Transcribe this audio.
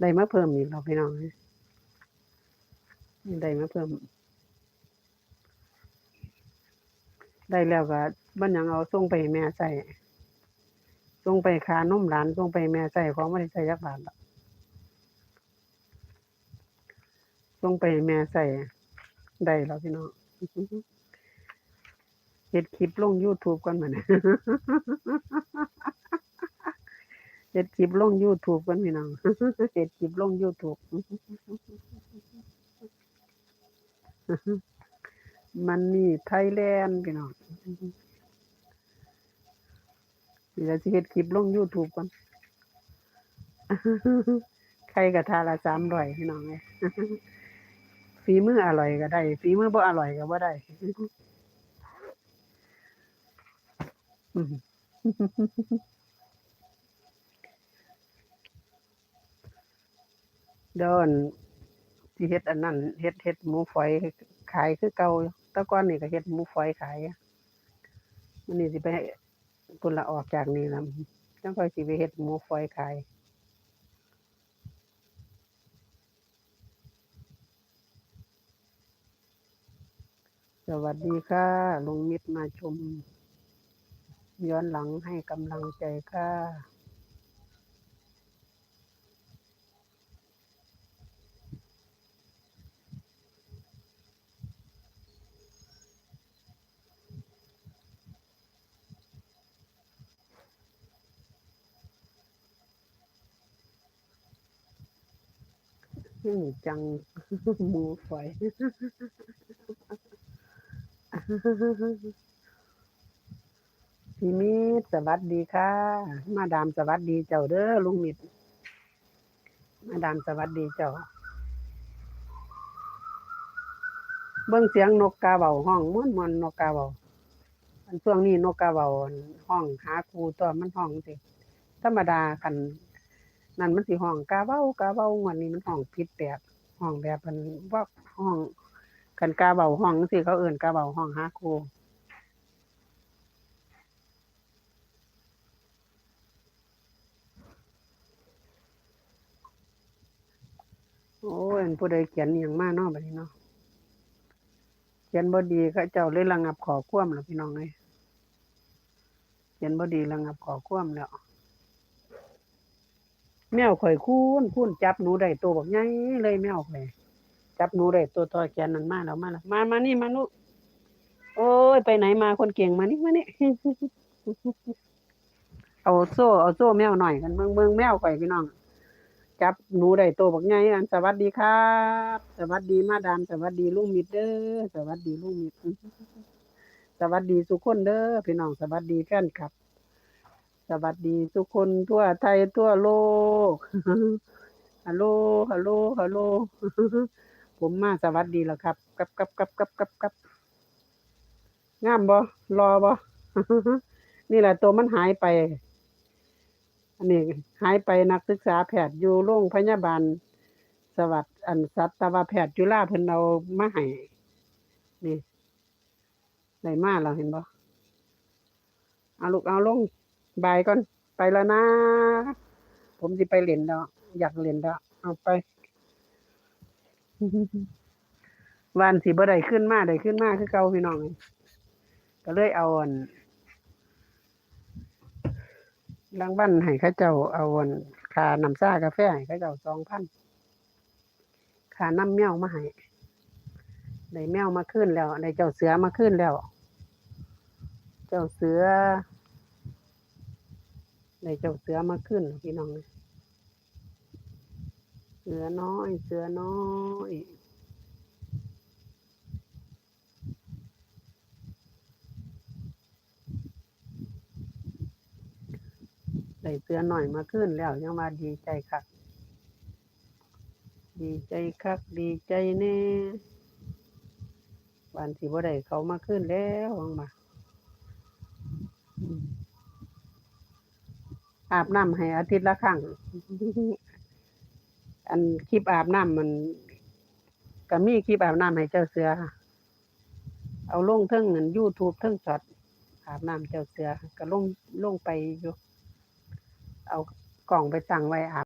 ได้มาเพิ่มอีกแล้วพี่น้องได้มาเพิ่ม ได้แล้วก็บ่หยังเอาส่งไปแม่ใช้ส่งไปคานุ่มหลานส่งไปแม่ใช้ของบ่ได้ใช้จักบาทดอกส่งไปแม่ใช้ได้แล้วพี่น้องเฮ็ดคลิปลง YouTube ก่อนบัดนี้ เฮ็ดคลิปลง YouTube ก่อนพี่น้องเฮ็ดคลิปลง YouTube มันนี่ไทยแลนด์พี่น้องเดี๋ยวสิเฮ็ดคลิปลง YouTube ก่อนใครกระทาละ300พี่น้องเอ้ยฝีมืออร่อยก็ได้ฝีมือบ่อร่อยก็บ่ได้อือ เดี๋ยวอั่เฮ็ดอันนั้นเฮ็ดเฮ็ดหมูฝอยขายคือเก่าต่ก่อนนี่ก็เฮ็ดหมูฝอยขายอะมื้อนี้สิไปพุ่นละออกจากนี่ล่ะจังค่อยสิไปเฮ็ดหมูฝอยขายสวัสดีค่ะลุงมิตรมาชม ย้อนหลังให้กำลังใจค่ะ อืมจังหมูฝอยพี่มิตรสวัสดีค่ะ มาดามสวัสดีเจ้าเด้อลุงมิตรมาดามสวัสดีเจ้า เบิ่งเสียงนกกาเบาห้องม่วนมวนนกกาเบาอันช่วงนี้นกกาเบาห้องหาครูตัวมันห้องสิธรรมดาคัน นั่นมันสิห้องกาเบากาเบางวดนี้มันห้องผิดแบบห้องแบบมันว่าห้องคันกาเบาห้องสิเขาเอิ้นกาเบาห้องหาครูโอ้ยอันผู้ใดเขียนอย่างมาเนาะบัดนี้เนาะเขียนบ่ดีเขาเจ้าเลยระงับขอความแล้วพี่น้องเอ้ยเขียนบ่ดีระงับขอความแล้ว แมวข่อยคูนคูนจับหนูได้ตัวบักใหญ่เลยแมวข่อยจับหนูได้ตัวทอยแขนนั่นมาแล้วมาแล้วมามานี่มาลูกโอ้ยไปไหนมาคนเก่งมานี่มานี่เอาโซ่เอาโซ่แมวหน่อยกันเบิ่งเบิ่งแมวข่อยพี่น้องจับหนูได้ตัวบักใหญ่อันสวัสดีครับ สวัสดีมาดามสวัสดีลุงมิตรเด้อสวัสดีลุงมิตรสวัสดีทุกคนเด้อพี่น้องสวัสดีแฟนคลับ สวัสดีทุกคนทั่วไทยทั่วโลก ฮัลโหล ฮัลโหล ฮัลโหล ผมมาสวัสดีแล้วครับกับกับกับกับกับกับงามบ่รอบ่นี่แหละตัวมันหายไป อันนี้หายไปนักศึกษาแพทย์อยู่โรงพยาบาล สวัสดิ์อันสัตวแพทย์จุฬาเพิ่นเอามาให้นี่ได้มาแล้วเห็นบ่เอาลูกเอาลง บายก่อน ไปแล้วนะ ผมสิไปเล่นแล้ว อยากเล่นแล้วเอาไป วันสิบ่ได้ขึ้นมาได้ขึ้นมาคือเก่าพี่น้อง ก็เลยเอาอันรางวัลให้เขาเจ้าเอาอันค่าน้ำชากาแฟให้เขาเจ้า2,000ค่าน้ำแมวมาให้ได้แมวมาขึ้นแล้วได้เจ้าเสือมาขึ้นแล้ว เจ้าเสือ ได้เจ้าเสือมาขึ้นพี่น้อง เสือน้อย เสือน้อยได้เสือหน่อยมาขึ้นแล้วยังว่าดีใจคัก ดีใจคัก ดีใจแน่วันสิบ่ได้เขามาขึ้นแล้วมาอืม อาบน้ำให้อาทิตย์ละครั้ง อันคลิปอาบน้ำมันก็มีคลิปอาบน้ำให้เจ้าเสือ เอาลงเทิงเงินยูทูบเทิงช็อตอาบน้ำเจ้าเสือก็ลงลงไปอยู่ เอากล่องไปตั้งไว้อาบ